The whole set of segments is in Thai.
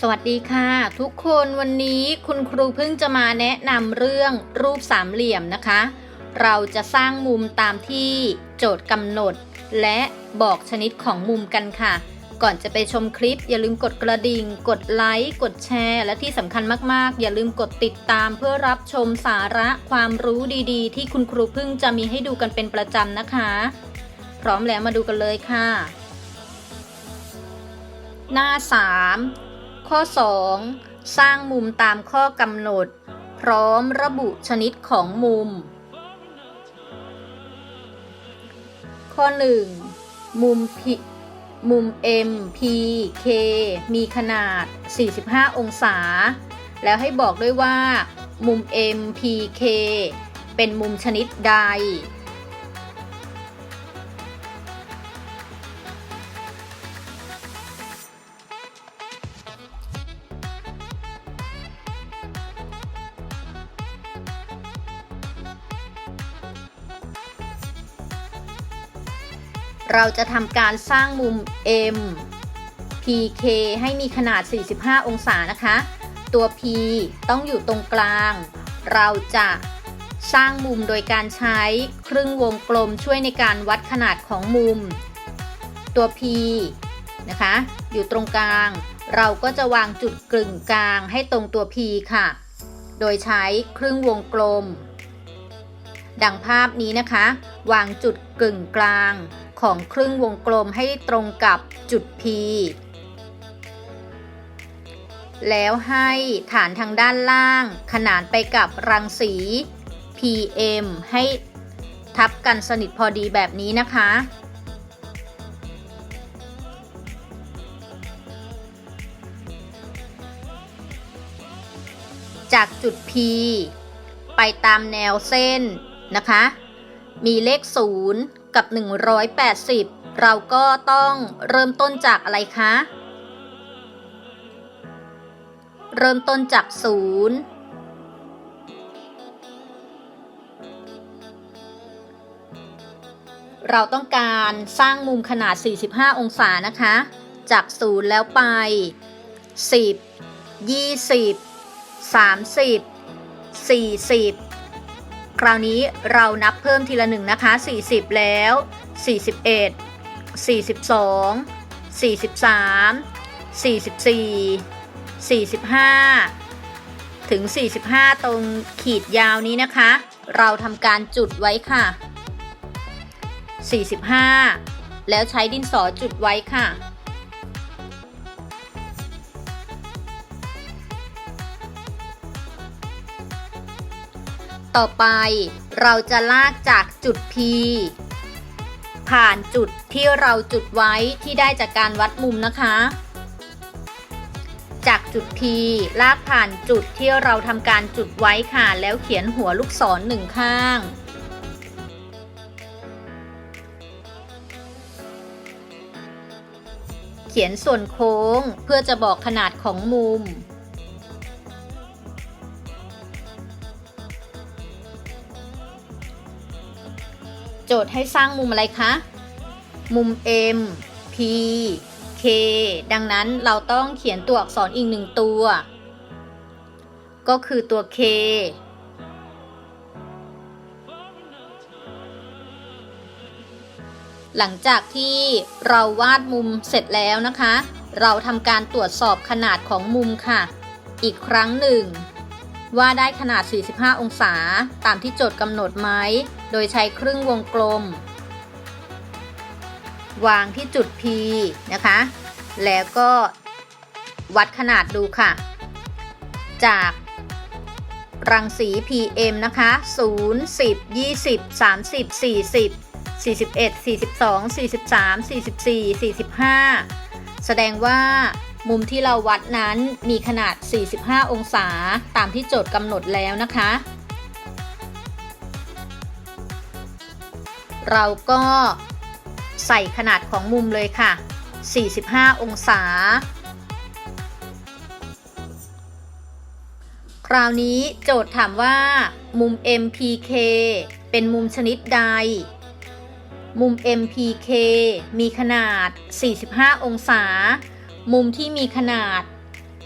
สวัสดีค่ะ ทุกคนวันนี้คุณครูเพิ่งจะมาแนะนำเรื่องรูปสามเหลี่ยมนะคะ เราจะสร้างมุมตามที่โจทย์กำหนด และบอกชนิดของมุมกันค่ะ ก่อนจะไปชมคลิป อย่าลืมกดกระดิ่ง กดไลค์กดแชร์ และที่สำคัญมากๆ อย่าลืมกดติดตามเพื่อรับชมสาระความรู้ดีๆ ที่คุณครูเพิ่งจะมีให้ดูกันเป็นประจำนะคะ พร้อมแล้วมาดูกันเลยค่ะ หน้า 3 ข้อ 2 สร้างมุมตามข้อกำหนด พร้อมระบุชนิดของมุม ข้อ 1 มุม P มุม M P K มีขนาด 45 องศา แล้วให้บอกด้วยว่า มุม M P K เป็นมุมชนิดใด เราจะทำการสร้างมุม M PK ให้มีขนาด 45 องศานะคะ ตัว P ต้องอยู่ตรงกลาง เราจะสร้างมุมโดยการใช้ครึ่งวงกลมช่วยในการวัดขนาดของมุม ตัว P นะคะ อยู่ตรงกลาง เราก็จะวางจุดกึ่งกลางให้ตรงตัว P ค่ะ โดยใช้ครึ่งวงกลม ดังภาพนี้นะคะ วางจุดกึ่งกลาง ของครึ่งวงกลมให้ตรงกับจุด P แล้วให้ฐานทางด้านล่าง ขนานไปกับรังสี PM ให้ทับกันสนิทพอดีแบบนี้นะคะ จากจุด P ไปตามแนวเส้นนะคะ มีเลข 0 กับ 180 เราก็ต้องเริ่มต้นจากอะไรคะ เริ่มต้นจาก 0 เราต้องการสร้างมุมขนาด 45 องศานะคะ จาก 0 แล้วไป 10 20 30 40 คราวนี้เรานับเพิ่มทีละหนึ่งนะคะ 40 แล้ว 41 42 43 44 45 ถึง 45 ตรงขีดยาวนี้นะคะ เราทำการจุดไว้ค่ะ 45 แล้วใช้ดินสอจุดไว้ค่ะ ต่อไป เราจะลากจากจุด P ผ่านจุดที่เราจุดไว้ที่ได้จากการวัดมุมนะคะ จากจุด P ลากผ่านจุดที่เราทำการจุดไว้ค่ะ แล้วเขียนหัวลูกศรหนึ่งข้างเขียนส่วนโค้งเพื่อจะบอกขนาดของมุม โจทย์ให้สร้างมุมอะไรคะ มุม M P K ดังนั้นเราต้องเขียนตัวอักษรอีกหนึ่งตัว ก็คือตัว K หลังจากที่เราวาดมุมเสร็จแล้วนะคะ เราทำการตรวจสอบขนาดของมุมค่ะ อีกครั้งหนึ่ง ว่าได้ขนาด 45 องศา ตามที่โจทย์กำหนดไหม โดยใช้ครึ่งวงกลม วางที่จุด P นะคะ แล้วก็วัดขนาดดูค่ะ จากรังสี PM นะคะ 0 10 20 30 40 41 42 43 44 45 แสดงว่ามุมที่เราวัดนั้นมีขนาด 45 องศาตามที่โจทย์กำหนดแล้วนะคะ เราก็ใส่ขนาดของมุมเลยค่ะ 45 องศา คราวนี้โจทย์ถามว่ามุม MPK เป็นมุมชนิดใด มุม MPK มีขนาด 45 องศา มุมที่มีขนาด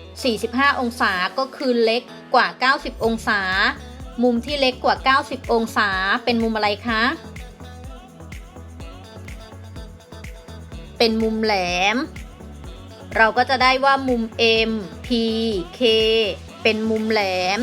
45 องศาก็คือเล็กกว่า 90 องศา มุมที่เล็กกว่า 90 องศา เป็นมุมอะไรคะ เป็นมุมแหลม เราก็จะได้ว่ามุม M P K เป็นมุมแหลม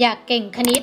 อยากเก่งคณิต